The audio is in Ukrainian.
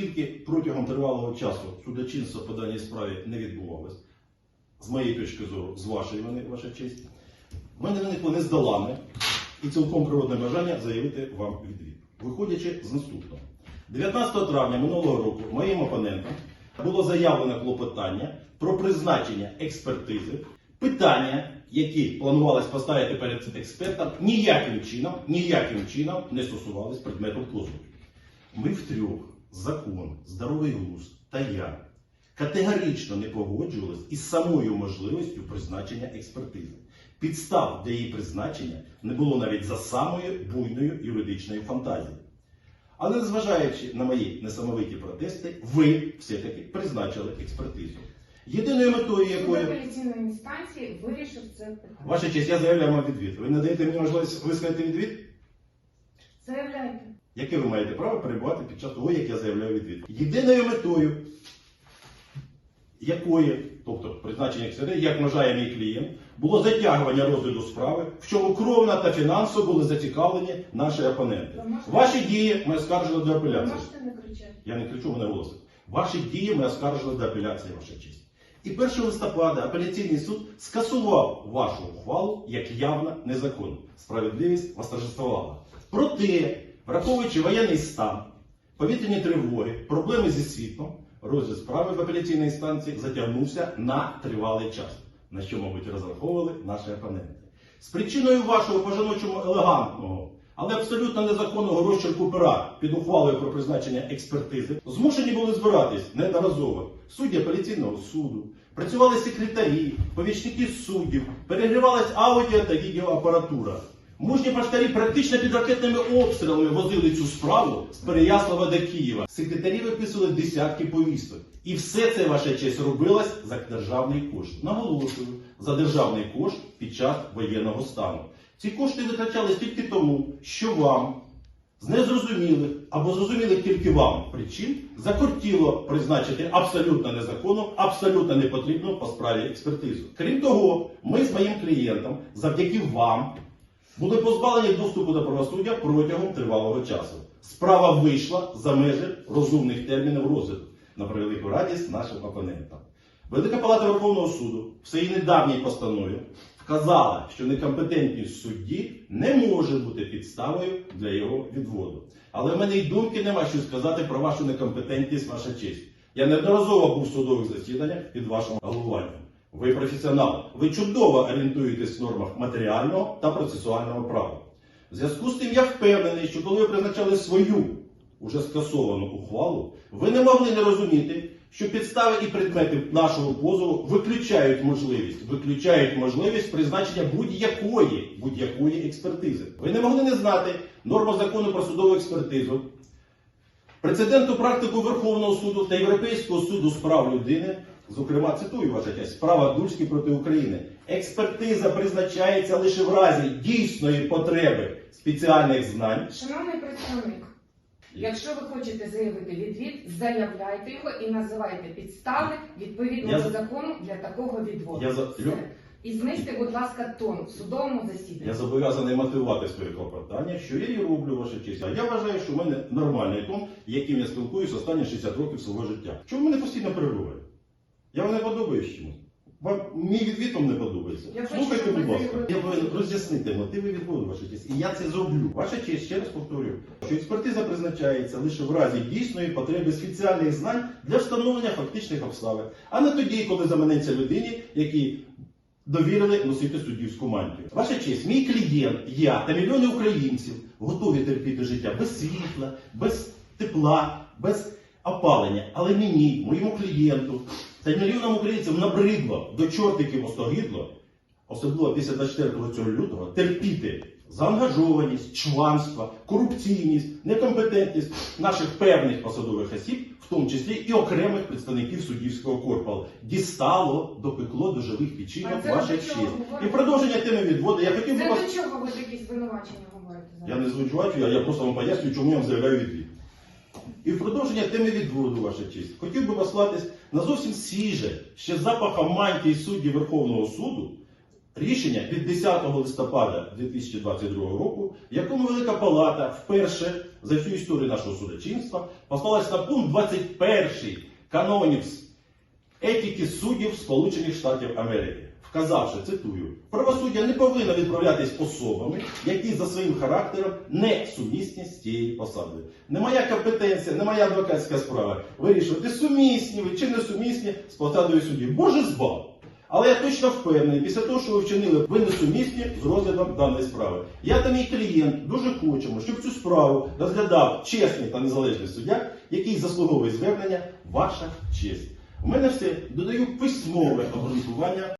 оскільки протягом тривалого часу судочинство по даній справі не відбувалось, з моєї точки зору, з вашої вони, ваша честь, в мене виникло нездолане і цілком природне бажання заявити вам відвід. Виходячи з наступного. 19 травня минулого року моїм опонентам було заявлено клопотання про призначення експертизи, питання, які планувалось поставити перед цим експертом, ніяким чином, ніяким чином не стосувались предмету позову. Ми втрьох, закон, здоровий глузд та я категорично не погоджувалися із самою можливістю призначення експертизи. Підстав для її призначення не було навіть за самою буйною юридичною фантазією. Але незважаючи на мої несамовиті протести, ви все-таки призначили експертизу. Єдиною метою якої апеляційної інстанції вирішив це питання. ваша честь, я заявляю вам відвід. Ви надаєте мені можливість висказати відвід? Заявляйте. Яке ви маєте право перебувати під час того, як я заявляю відвід? Єдиною метою, якої, тобто призначення експерти, як вважає мій клієнт, було затягування розгляду справи, в чому кровно та фінансово були зацікавлені наші опоненти. Ваші дії ми оскаржили до апеляції. можете не кричати. Я не кричу, мене голосить. Ваші дії ми оскаржили до апеляції, ваша честь. І 1 листопада апеляційний суд скасував вашу ухвалу як явно незаконну. Справедливість восторжествувала. Проте, враховуючи воєнний стан, повітряні тривоги, проблеми зі світлом, розгляд справи в апеляційній інстанції затягнувся на тривалий час, на що, мабуть, розраховували наші опоненти. З причиною вашого по-жіночому елегантного, але абсолютно незаконного розчерку пера під ухвалою про призначення експертизи, змушені були збиратись неодноразово судді апеляційного суду, працювали секретарі, помічники суддів, перегрівалась аудіо та відеоапаратура. Мужні поштарі практично під ракетними обстрілами возили цю справу з Переяслава до Києва. Секретарі виписували десятки повісток. І все це, ваша честь, робилось за державний кошт. Наголошую, за державний кошт під час воєнного стану. Ці кошти витрачались тільки тому, що вам з незрозумілих або зрозумілих тільки вам причин закортіло призначити абсолютно незаконну, абсолютно непотрібну по справі експертизу. Крім того, ми з моїм клієнтом, завдяки вам, були позбавлені доступу до правосуддя протягом тривалого часу. Справа вийшла за межі розумних термінів розгляду на превелику радість нашим опонентам. Велика Палата Верховного суду в своїй недавній постанові вказала, що некомпетентність судді не може бути підставою для його відводу. Але в мене й думки нема що сказати про вашу некомпетентність, ваша честь. Я неодноразово був в судових засіданнях під вашим головуванням. Ви професіонал, ви чудово орієнтуєтесь в нормах матеріального та процесуального права. В зв'язку з тим я впевнений, що коли ви призначали свою уже скасовану ухвалу, ви не могли не розуміти, що підстави і предмети нашого позову виключають можливість, виключають можливість призначення будь-якої будь-якої експертизи. Ви не могли не знати норму закону про судову експертизу, прецеденту практику Верховного суду та Європейського суду з прав людини. Зокрема, цитую ваша честь, справа Дульський проти України. Експертиза призначається лише в разі дійсної потреби спеціальних знань. Шановний представник, якщо ви хочете заявити відвід, заявляйте його і називайте підстави відповідно Я- до закону для такого відводу. Я за- Все. Лю- І знизьте, будь ласка, тон в судовому засіданні. Я зобов'язаний мотивувати своє клопотання, що я і роблю ваша честь. А я вважаю, що в мене нормальний тон, яким я спілкуюся останні 60 років свого життя. Чому мене постійно перебуває? Я вам не подобаюсь чомусь. Вам мій відвід вам не подобається. Я Слухайте, ви будь ласка. Я повинен роз'яснити мотиви відводу, ваша честь. І я це зроблю. Ваша честь, ще раз повторюю, що експертиза призначається лише в разі дійсної потреби спеціальних знань для встановлення фактичних обставин, а не тоді, коли заманеться людині, який довірили носити суддівську мантію. Ваша честь, мій клієнт, я та мільйони українців готові терпіти життя без світла, без тепла, без опалення. Але мені, моєму клієнту та мільйонам українців набридло до чортиків остогидло, особливо після 24 цього лютого, терпіти заангажованість, чванство, корупційність, некомпетентність наших певних посадових осіб, в тому числі і окремих представників суддівського корпусу. Дістало, допекло до живих печінок це честь. І продовження теми відводу. Я хотів би Це вас. до чого ви такі звинувачення говорите Я не звинувачую, я просто вам пояснюю, чому я вам заявляю відвід. І в продовження теми відводу, ваша честь, хотів би послатись на зовсім свіже, ще запахом мантії судді Верховного суду, рішення від 10 листопада 2022 року, якому Велика Палата вперше за всю історію нашого судочинства послалась на пункт 21 канонів етики суддів Сполучених Штатів Америки, вказавши, цитую, правосуддя не повинно відправлятись особами, які за своїм характером не сумісні з тією посадою. Не моя компетенція, не моя адвокатська справа вирішувати, сумісні ви чи не сумісні з посадою судді. Боже збав! Але я точно впевнений, після того, що ви вчинили, ви несумісні з розглядом даної справи. Я та мій клієнт дуже хочемо, щоб цю справу розглядав чесний та незалежний суддя, який заслуговує звернення ваша честь. У мене все додаю письмове обґрунтування